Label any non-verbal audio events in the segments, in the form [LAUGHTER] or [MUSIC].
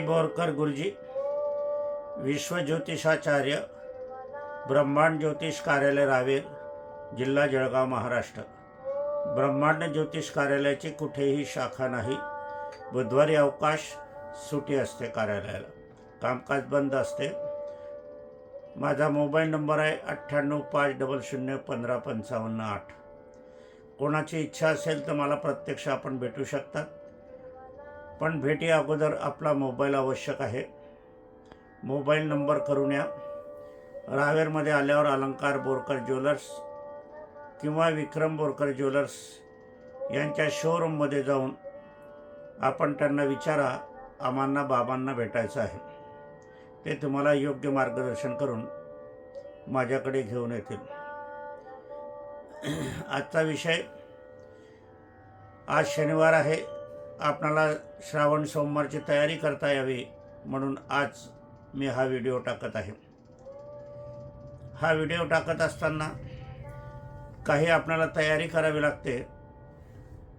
बोरकर गुरुजी विश्वज्योतिषाचार्य ब्रह्मांड ज्योतिष कार्यालय रावेर जिल्हा जळगाव महाराष्ट्र. ब्रह्मांड ज्योतिष कार्यालयाची कुठेही शाखा नाही. बुधवारी अवकाश सुटी असते कार्यालयाला. कामकाज बंद असते. माझा मोबाईल नंबर आहे अठ्ठ्याण्णव पाच डबल शून्य पंधरा पंचावन्न आठ. कोणाची इच्छा असेल तर मला प्रत्यक्ष आपण भेटू शकतात पण भेटी अगोदर आपला मोबाईल आवश्यक आहे. मोबाईल नंबर करून या. रावेरमध्ये आल्यावर अलंकार बोरकर ज्वेलर्स किंवा विक्रम बोरकर ज्वेलर्स यांच्या शोरूममध्ये जाऊन आपण त्यांना विचारा आम्हाला बाबांना भेटायचं आहे. ते तुम्हाला योग्य मार्गदर्शन करून माझ्याकडे घेऊन येतील. आजचा विषय आज शनिवार आहे. आपणाला श्रावण सोमवारची तयारी करता यावी म्हणून आज मी हा व्हिडिओ टाकत आहे. हा व्हिडिओ टाकत असताना काही आपल्याला तयारी करावी लागते.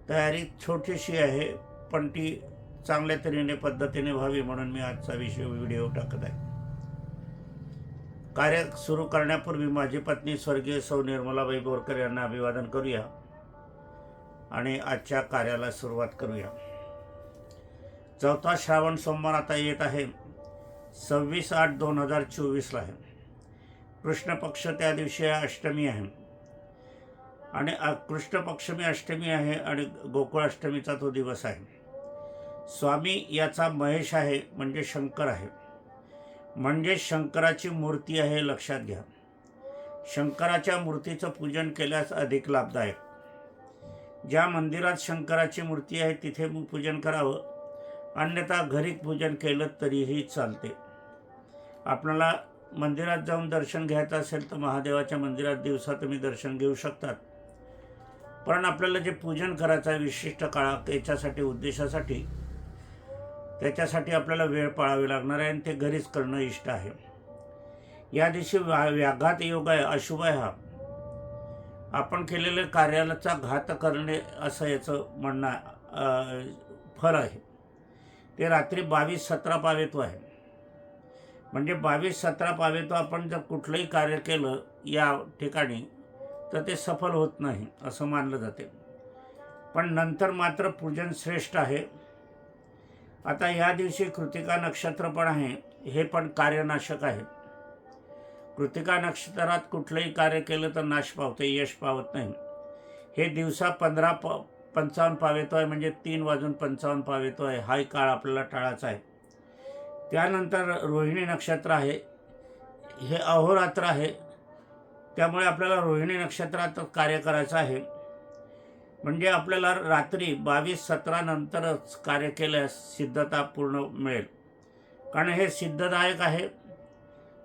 तयारी छोटीशी आहे पण ती चांगल्या तऱ्हेने पद्धतीने व्हावी म्हणून मी आजचा विषय व्हिडिओ टाकत आहे. कार्य सुरू करण्यापूर्वी माझी पत्नी स्वर्गीय सौ निर्मलाबाई बोरकर यांना अभिवादन करूया आणि आजच्या कार्याला सुरुवात करूया. चौथा श्रावण सोमवार आता येत आहे. सव्वीस आठ दोन हजार चोवीसला आहे. कृष्णपक्ष त्या दिवशी अष्टमी आहे. आणि कृष्णपक्षमी अष्टमी आहे आणि गोकुळाष्टमीचा तो दिवस आहे. स्वामी याचा महेश आहे म्हणजे शंकर आहे. म्हणजे शंकराची मूर्ती आहे लक्षात घ्या. शंकराच्या मूर्तीचं पूजन केल्यास अधिक लाभदायक. ज्या मंदिरात शंकराची मूर्ती आहे तिथे पूजन करावं. अन्यथा घरी पूजन केलं तरीही चालते. आपल्याला मंदिरात जाऊन दर्शन घ्यायचं असेल तर महादेवाच्या मंदिरात दिवसा तुम्ही दर्शन घेऊ शकतात. पण आपल्याला जे पूजन करायचं आहे विशिष्ट काळात याच्यासाठी उद्देशासाठी त्याच्यासाठी आपल्याला वेळ पाळावी लागणार आहे आणि ते घरीच करणं इष्ट आहे. या दिवशी व्या व्याघात योग आहे अशुभ आहे हा. आपण केलेल्या कार्यालयाचा घात करणे असं याचं म्हणणं फर आहे. ते रात्री बावीस सतरा पावेतो आहे. म्हणजे बावीस सतरा पावेतो आपण जर कुठलंही कार्य केलं या ठिकाणी तर ते सफल होत नाही असं मानलं जाते. पण नंतर मात्र पूजन श्रेष्ठ आहे. आता या दिवशी कृतिका नक्षत्र पण आहे हे पण कार्यनाशक आहे. कृतिका नक्षत्रात कुठलंही कार्य केलं तर नाश पावते यश पावत नाही. हे दिवसा पंधरा प पंचावन्न पावेतो आहे म्हणजे तीन वाजून पंचावन्न पावेतो आहे हाही काळ आपल्याला टाळायचा आहे. त्यानंतर रोहिणी नक्षत्र आहे. हे अहोरात्र आहे. त्यामुळे आपल्याला रोहिणी नक्षत्रात कार्य करायचं आहे. म्हणजे आपल्याला रात्री बावीस सतरा नंतरच कार्य केल्यास सिद्धता पूर्ण मिळेल. कारण हे सिद्धदायक आहे.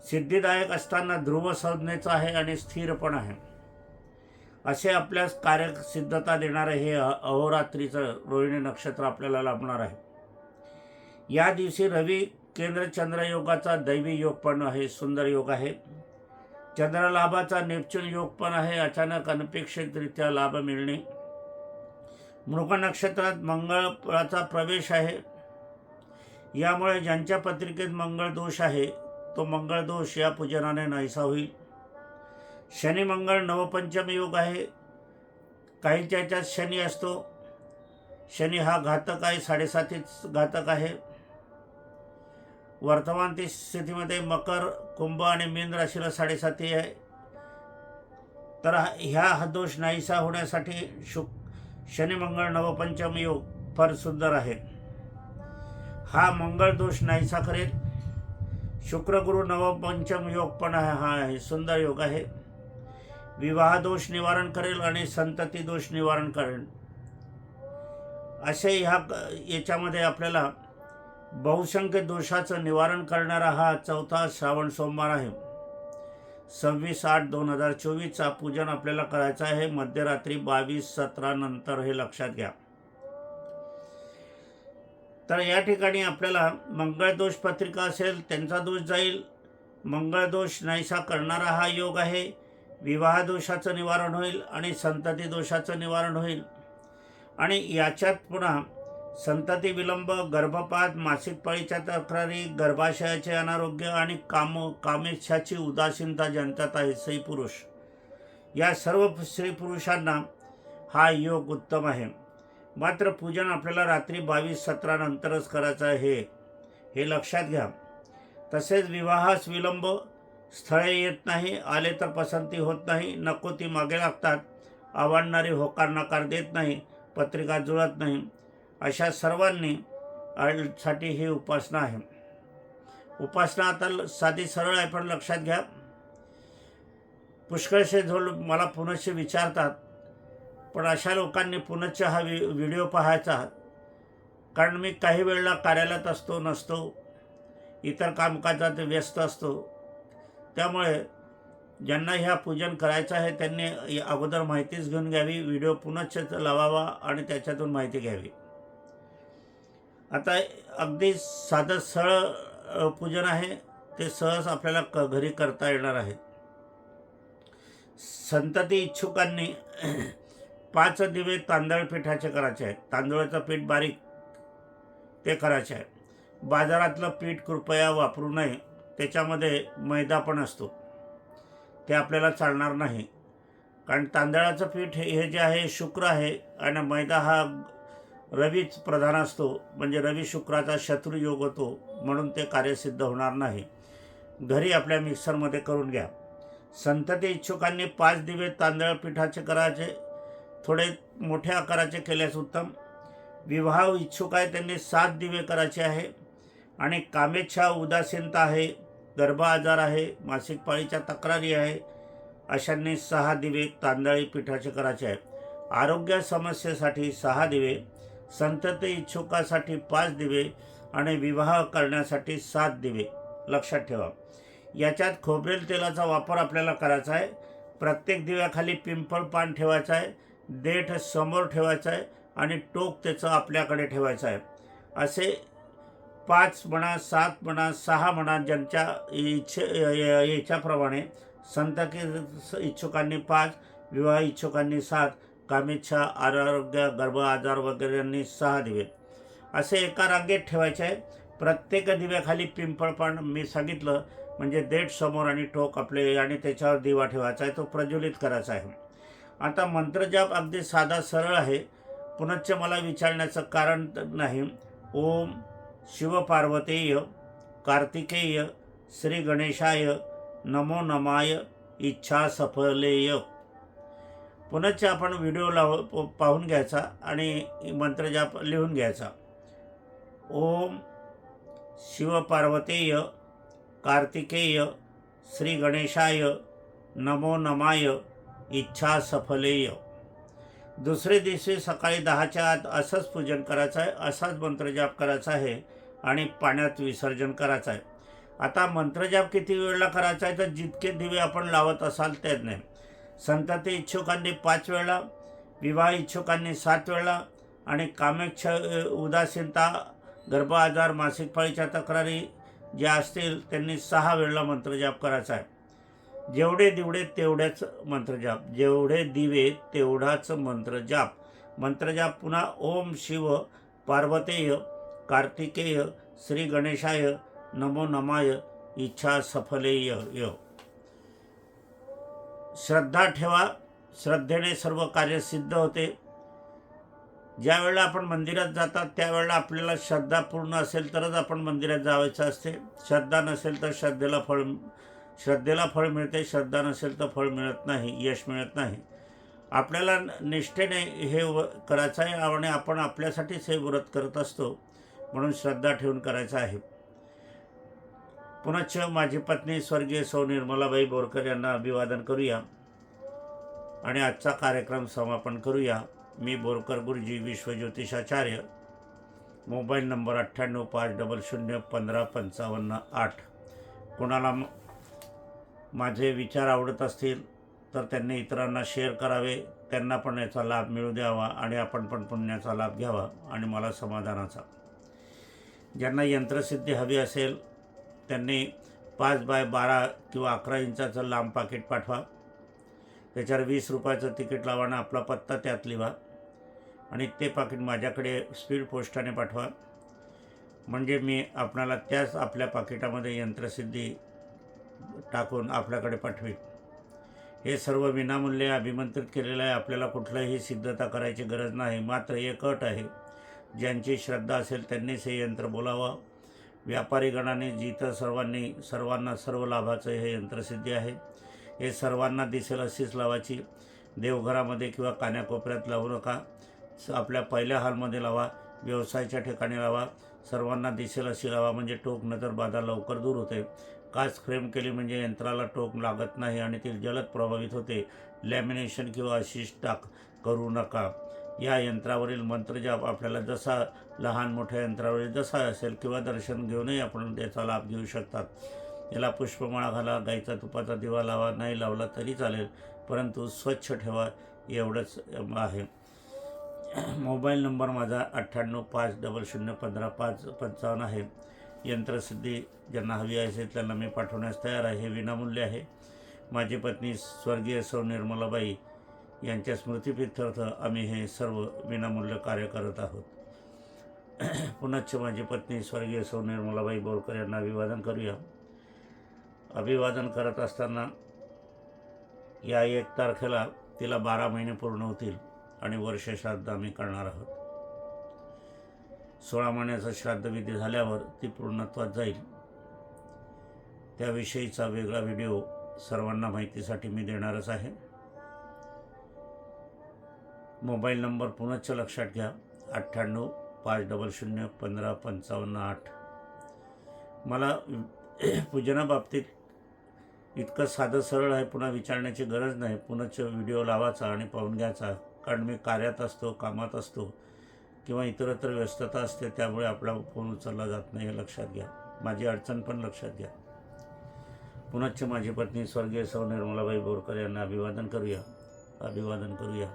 सिद्धिदायक असताना ध्रुव संज्ञेचं आहे आणि स्थिर पण आहे. असे आपल्यास कार्यसिद्धता देणारं हे अहोरात्रीचं रोहिणी नक्षत्र आपल्याला लाभणार आहे. या दिवशी रवी केंद्र चंद्रयोगाचा दैवी योग पण आहे सुंदर योग आहे. चंद्रलाभाचा नेपच्यून योग पण आहे अचानक अनपेक्षितरित्या लाभ मिळणे. मृग नक्षत्रात मंगळाचा प्रवेश आहे. यामुळे ज्यांच्या पत्रिकेत मंगळ दोष आहे तो मंगळ दोष या पूजनाने नाहीसा होईल. शनिमंगळ नवपंचम योग आहे. काहींच्या याच्यात शनी असतो. शनी हा घातक आहे साडेसातीच घातक आहे. वर्तमान ती स्थितीमध्ये मकर कुंभ आणि मीन राशीला साडेसाती आहे. तर ह्या हा दोष नाहीसा होण्यासाठी शुक शनिमंगळ नवपंचम योग फार सुंदर आहे. हा मंगळ दोष नाहीसा करेल. शुक्रगुरु नवपंचम योग पण आहे हा आहे सुंदर योग आहे. विवाह दोष निवारण करेल आणि संतती दोष निवारण करेल. असे ह्या याच्यामध्ये आपल्याला बहुसंख्य दोषाचं निवारण करणारा हा चौथा श्रावण सोमवार आहे. सव्वीस आठ दोन हजार चोवीसचा पूजन आपल्याला करायचं आहे. मध्यरात्री बावीस सतरा नंतर हे लक्षात घ्या. तर या ठिकाणी आपल्याला मंगळदोष पत्रिका असेल त्यांचा दोष जाईल. मंगळदोष नाहीसा करणारा हा योग आहे. विवाह दोषाचं निवारण होईल आणि संतती दोषाचं निवारण होईल. आणि याच्यात पुन्हा संतती विलंब गर्भपात मासिक पाळीच्या तक्रारी गर्भाशयाचे अनारोग्य आणि काम कामेच्छाची उदासीनता ज्यांच्यात आहे स्त्री पुरुष. या सर्व स्त्री पुरुषांना हा योग उत्तम आहे. मात्र पूजन आपल्याला रात्री बावीस सतरानंतरच करायचं आहे हे लक्षात घ्या. तसेच विवाहास विलंब स्थळे येत नाही आले तर पसंती होत नाही नको ती मागे लागतात. आवडणारी होकार नकार देत नाही पत्रिका जुळत नाही. अशा सर्वांनी साठी ही उपासना आहे. उपासना आता ल- साधी सरळ आहे पण लक्षात घ्या. पुष्कळसे जो मला पुनश्च विचारतात पण अशा लोकांनी पुनश्च हा वि व्हिडिओ पाहायचा. कारण मी काही वेळेला कार्यालयात असतो नसतो. इतर कामकाजात व्यस्त असतो. त्यामुळे ज्यांना ह्या पूजन करायचं आहे त्यांनी अगोदर माहितीच घेऊन घ्यावी व्हिडिओ पुनश्च लावावा आणि त्याच्यातून माहिती घ्यावी. आता अगदी साधं सरळ पूजन आहे ते सहज आपल्याला क घरी करता येणार आहे. संतती इच्छुकांनी [CLEARS THROAT] पाच दिवे तांदळ पिठाचे करायचे आहेत. तांदूळाचं पीठ बारीक ते करायचे आहे बाजारातलं पीठ कृपया वापरू नये. त्याच्यामध्ये मैदा पण असतो. ते आपल्याला चालणार नाही. कारण तांदळाचं पीठ हे हे जे आहे शुक्र आहे आणि मैदा हा रवीच प्रधान असतो. म्हणजे रवी शुक्राचा शत्रू योग होतो म्हणून ते कार्यसिद्ध होणार नाही. घरी आपल्या मिक्सरमध्ये करून घ्या. संतती इच्छुकांनी पाच दिवे तांदळ पिठाचे करायचे. थोडे मोठ्या आकाराचे केल्यास उत्तम. विवाह इच्छुक आहे त्यांनी सात दिवे करायचे आहे. आणि कामेच्छा उदासीनता आहे. गर्भ आजार आहे मासिक पाळीच्या तक्रारी आहे. अशांनी सहा दिवे तांदळी पिठाचे करायचे आहे आरोग्य समस्येसाठी सहा दिवे संतती इच्छुकासाठी पाच दिवे आणि विवाह करण्यासाठी सात दिवे. लक्षात ठेवा. याच्यात खोबरेल तेलाचा वापर आपल्याला करायचा आहे. प्रत्येक दिव्याखाली पिंपळ पान ठेवायचं आहे. देठ समोर ठेवायचं आहे आणि टोक त्याचं आपल्याकडे ठेवायचं आहे. असे पाच म्हणा सात म्हणा सहा म्हणा ज्यांच्या इच्छे याच्याप्रमाणे संत इच्छुकांनी पाच विवाह इच्छुकांनी सात कामेच्छा आरोग्य गर्भ आजार वगैरेंनी सहा दिवे. असे एका रांगेत ठेवायचे आहे. प्रत्येक दिव्याखाली पिंपळ मी सांगितलं म्हणजे देठ समोर आणि टोक आपले आणि त्याच्यावर दिवा ठेवायचा आहे तो प्रज्वलित करायचा आहे. आता मंत्रजाप अगदी साधा सरळ आहे. पुनश्च मला विचारण्याचं कारण नाही. ओम शिवपार्वतेय कार्तिकेय श्री गणेशाय नमो नमाय इच्छा सफलेय पुनश्च आपण व्हिडिओ लाव प- पाहून घ्यायचा आणि मंत्रजाप लिहून घ्यायचा. ओम शिवपार्वतेय कार्तिकेय श्री गणेशाय नमो नमाय इच्छा सफलेय दुसरे दिवशी सकाळी दहाच्या आत असंच पूजन करायचं आहे असाच मंत्रजाप करायचा आहे. आणि पाण्यात विसर्जन करायचं आहे. आता मंत्रजाप किती वेळेला करायचा आहे? तर जितके दिवे आपण लावत असाल त्याने संतती इच्छुकांनी पाच वेळा विवाह इच्छुकांनी सात वेळा आणि कामेक्ष उदासीनता गर्भ आजार मासिक पाळीच्या तक्रारी ज्या असतील त्यांनी सहा वेळेला मंत्रजाप करायचा आहे. जेवढे दिवडे तेवढ्याच मंत्रजाप. जेवढे दिवे तेवढाच मंत्रजाप. मंत्रजाप पुन्हा ओम शिव पार्वतेय कार्तिकेय श्री गणेशाय नमो नमाय इच्छा सफलेय य. श्रद्धा ठेवा श्रद्धेने सर्व कार्य सिद्ध होते. ज्यावेळेला आपण मंदिरात जातात त्यावेळेला आपल्याला श्रद्धा पूर्ण असेल तरच आपण मंदिरात जावायचं असते. श्रद्धा नसेल तर श्रद्धेला फळ श्रद्धेला फळ मिळते श्रद्धा नसेल तर फळ मिळत नाही यश मिळत नाही. आपल्याला निष्ठेने हे व करायचं आहे आणि आपण आपल्यासाठीच हे व्रत करत असतो. म्हणून श्रद्धा ठेवून करायचं आहे. पुनश्च माझी पत्नी स्वर्गीय सौ निर्मलाबाई बोरकर यांना अभिवादन करूया. आणि आजचा कार्यक्रम समापन करूया. मी बोरकर गुरुजी विश्वज्योतिषाचार्य. मोबाईल नंबर अठ्ठ्याण्णव पाच डबल शून्य पंधरा पंचावन्न आठ. कोणाला म- माझे विचार आवडत असतील तर त्यांनी इतरांना शेअर करावे. त्यांना पण याचा लाभ मिळू द्यावा आणि आपण पण पुण्याचा लाभ घ्यावा आणि मला समाधानाचा. ज्यांना यंत्रसिद्धी हवी असेल त्यांनी पाच बाय बारा किंवा अकरा इंचाचं लांब पाकिट पाठवा. त्याच्यावर वीस रुपयाचं तिकीट लावा आणि आपला पत्ता त्यात लिहा आणि ते पाकिट माझ्याकडे स्पीड पोस्टाने पाठवा. म्हणजे मी आपणाला त्याच आपल्या पाकिटामध्ये यंत्रसिद्धी टाकून आपल्याकडे पाठवीन. हे सर्व विनामूल्य अभिमंत्रित केलेलं आहे. आपल्याला कुठलंही सिद्धता करायची गरज नाही. मात्र एक अट आहे. ज्यांची श्रद्धा असेल त्यांनीच हे यंत्र बोलावं. व्यापारी गणाने जिथं सर्वांनी सर्वांना सर्व लाभाचं हे यंत्रसिद्धी आहे हे सर्वांना दिसेल अशीच लावायची. देवघरामध्ये किंवा कान्याकोपऱ्यात लावू नका. स- आपल्या पहिल्या हॉलमध्ये लावा. व्यवसायाच्या ठिकाणी लावा. सर्वांना दिसेल अशी लावा. म्हणजे टोक नजर बाधा लवकर दूर होते. काच फ्रेम केली म्हणजे यंत्राला टोक लागत नाही आणि ती जलद प्रभावित होते. लॅमिनेशन किंवा अशी टाक करू नका. या यंत्रावरील मंत्रजाप आपल्याला जसा लहान मोठ्या यंत्रावरील जसा असेल किंवा दर्शन घेऊनही आपण त्याचा लाभ घेऊ शकतात. याला पुष्पमाळा घाला गाईचा तुपाचा दिवा लावा नाही लावला तरी चालेल परंतु स्वच्छ ठेवा एवढंच आहे. मोबाईल नंबर माझा अठ्ठ्याण्णव पाच डबल शून्य पंधरा पाच पंचावन्न आहे. यंत्रसिद्धी ज्यांना हवी असेल त्यांना मी पाठवण्यास तयार आहे. हे विनामूल्य आहे. माझी पत्नी स्वर्गीय सौ निर्मलाबाई यांच्या स्मृतिप्रित्यर्थ आम्ही हे सर्व विनामूल्य कार्य करत आहोत. [CLEARS THROAT] पुनश्च माझी पत्नी स्वर्गीय सौ निर्मलाबाई बोरकर यांना अभिवादन करूया. अभिवादन करत असताना या एक तारखेला तिला बारा महिने पूर्ण होतील आणि वर्ष श्राद्ध आम्ही करणार आहोत. सोळा महिन्याचा श्राद्धविधी झाल्यावर ती पूर्णत्वात जाईल. त्याविषयीचा वेगळा व्हिडिओ सर्वांना माहितीसाठी मी देणारच आहे. मोबाईल नंबर पुनश्च लक्षात घ्या. अठ्ठ्याण्णव पाच डबल शून्य पंधरा पंचावन्न आठ. मला [CLEARS THROAT] पूजनाबाबतीत इतकं साधं सरळ आहे पुन्हा विचारण्याची गरज नाही. पुनश्च व्हिडिओ लावायचा आणि पाहून घ्यायचा. कारण मी कार्यात असतो कामात असतो किंवा इतरत्र व्यस्तता असते त्यामुळे आपला फोन उचलला जात नाही हे लक्षात घ्या. माझी अडचण पण लक्षात घ्या. पुनश्च माझी पत्नी स्वर्गीय सौ निर्मलाबाई बोरकर यांना अभिवादन करूया. अभिवादन करूया.